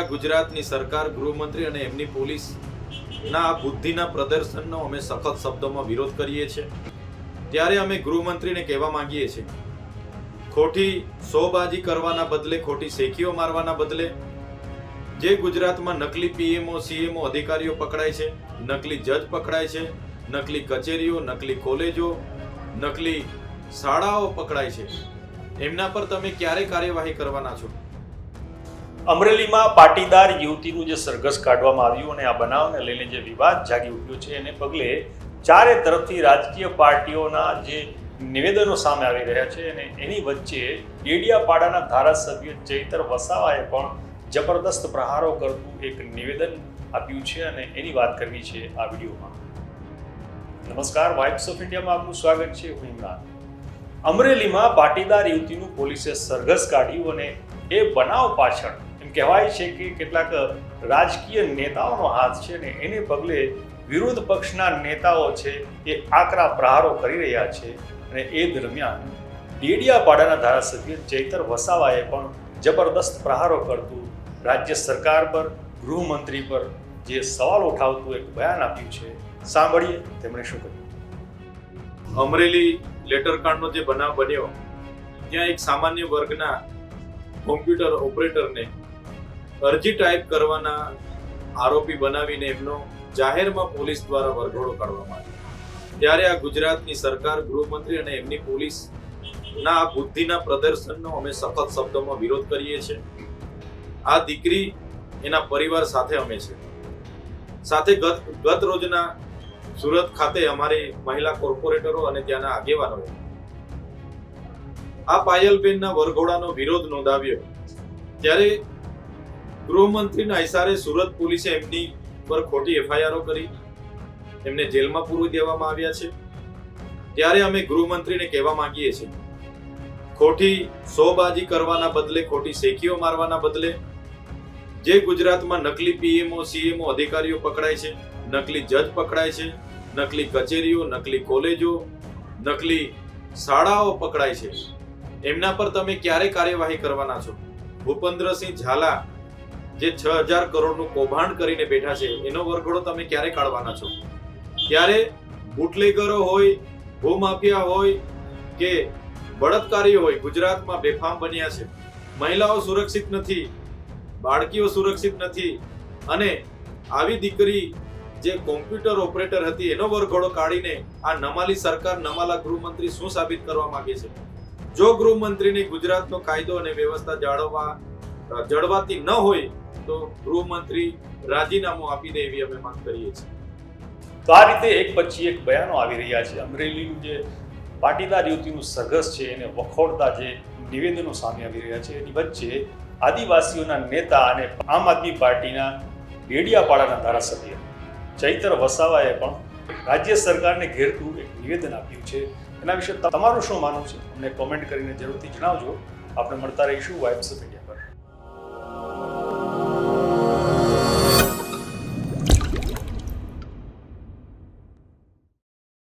આ ગુજરાતની સરકાર, ગૃહમંત્રી અને એમની પોલીસ ના આ બુદ્ધિના પ્રદર્શનનો અમે સખત શબ્દોમાં વિરોધ કરીએ છીએ? ત્યારે અમે ગૃહમંત્રીને કહેવા માંગીએ છીએ, ખોટી સોબાજી કરવાના બદલે, ખોટી શેખીઓ મારવાના બદલે, જે ગુજરાતમાં નકલી પીએમઓ, સીએમઓ અધિકારીઓ પકડાય છે, નકલી જજ પકડાય છે, નકલી કચેરીઓ, નકલી કોલેજો, નકલી શાળાઓ પકડાય છે, એમના પર તમે ક્યારે કાર્યવાહી કરવાના છો? અમરેલીમાં પાટીદાર યુવતીનું જે સરઘસ કાઢવામાં આવ્યું અને આ બનાવને લઈને જે વિવાદ જાગી ઉઠ્યો છે, એને પગલે ચારે તરફથી રાજકીય પાર્ટીઓના જે નિવેદનો સામે આવી રહ્યા છે અને એની વચ્ચે ડેડિયાપાડાના ધારાસભ્ય ચૈતર વસાવાએ પણ જબરદસ્ત પ્રહારો કરતું એક નિવેદન આપ્યું છે અને એની વાત કરવી છે આ વિડીયોમાં. નમસ્કાર, વાઇબ્સ ઓફ ઇન્ડિયામાં આપનું સ્વાગત છે, હું ઇમરાન. અમરેલીમાં પાટીદાર યુવતીનું પોલીસે સરઘસ કાઢ્યું અને એ બનાવ પાછળ કહેવાય છે કે કેટલાક રાજકીય નેતાઓનો હાથ છે ને એને પગલે વિરોધ પક્ષના નેતાઓ છે એ આકરા પ્રહારો કરી રહ્યા છે અને એ દરમિયાન ડેડિયાપાડાના ધારાસભ્ય ચૈતર વસાવાએ પણ જબરદસ્ત પ્રહારો કરતું રાજ્ય સરકાર પર, ગૃહમંત્રી પર જે સવાલ ઉઠાવતું એક બયાન આપ્યું છે. સાંભળીએ તેમણે શું કહ્યું. અમરેલી લેટરકાંડનો જે બનાવ બન્યો, ત્યાં એક સામાન્ય વર્ગના કોમ્પ્યુટર ઓપરેટરને અરજી ટાઈપ કરવાના આરોપી બનાવીને એમનો જાહેરમાં પોલીસ દ્વારા વરઘોડો કાઢવામાં આવ્યો. ત્યારે આ ગુજરાતની સરકાર, ગૃહમંત્રી અને એમની પોલીસ ના આ બુદ્ધિના પ્રદર્શનનો અમે સખત શબ્દોમાં વિરોધ કરીએ છીએ. આ દીકરી એના પરિવાર સાથે અમે છે. સાથે ગત ગત રોજના સુરત ખાતે અમારી મહિલા કોર્પોરેટરો અને ત્યાંના આગેવાનોએ આ પાયલબેનના વરઘોડાનો વિરોધ નોંધાવ્યો. ત્યારે ગૃહમંત્રીના ઇશારે સુરત પોલીસે એમની પર ખોટી એફઆઈઆરો કરી. એમને જેલમાં પૂરી દેવામાં આવ્યા છે. ત્યારે અમે ગૃહમંત્રીને કહેવા માંગીએ છીએ. ખોટી સોબાજી કરવાના બદલે ખોટી શેખીઓ મારવાના બદલે જે ગુજરાતમાં નકલી પીએમઓ, સીએમઓ અધિકારીઓ પકડાય છે, નકલી જજ પકડાય છે, નકલી કચેરીઓ, નકલી કોલેજો, નકલી શાળાઓ પકડાય છે. એમના પર તમે ક્યારે કાર્યવાહી કરવાના છો? ભૂપેન્દ્રસિંહ ઝાલા જે છ હજાર કરોડનું કૌભાંડ કરીને બેઠા છે, એનો વરઘોડો તમે ક્યારે કાઢવાના છો? ત્યારે બુટલેગરો હોય, ભૂમાફિયા હોય કે બળાત્કારી હોય, ગુજરાતમાં બેફામ બન્યા છે. મહિલાઓ સુરક્ષિત નથી, બાળકીઓ સુરક્ષિત નથી અને આવી દીકરી જે કોમ્પ્યુટર ઓપરેટર હતી, એનો વરઘોડો કાઢીને આ નમાલી સરકાર, નમાલા ગૃહમંત્રી શું સાબિત કરવા માંગે છે? જો ગૃહમંત્રીને ગુજરાતનો કાયદો અને વ્યવસ્થા જાળવવા, જળવાતી ન હોય તો ગૃહમંત્રી રાજીનામું આપી દે એવી અમે માંગ કરીએ છીએ. તો આ રીતે એક પછી એક બયાનો આવી રહ્યા છે. અમરેલીનું જે પાટીદાર યુવતીનું સરઘસ છે, એને વખોડતા જે નિવેદનો સામે આવી રહ્યા છે, એની વચ્ચે આદિવાસીઓના નેતા અને આમ આદમી પાર્ટીના ડેડિયાપાડાના ધારાસભ્ય ચૈતર વસાવાએ પણ રાજ્ય સરકારને ઘેરતું એક નિવેદન આપ્યું છે. એના વિશે તમારું શું માનવું છે? અમને કોમેન્ટ કરીને જરૂરથી જણાવજો. આપણે મળતા રહીશું. Vibes of India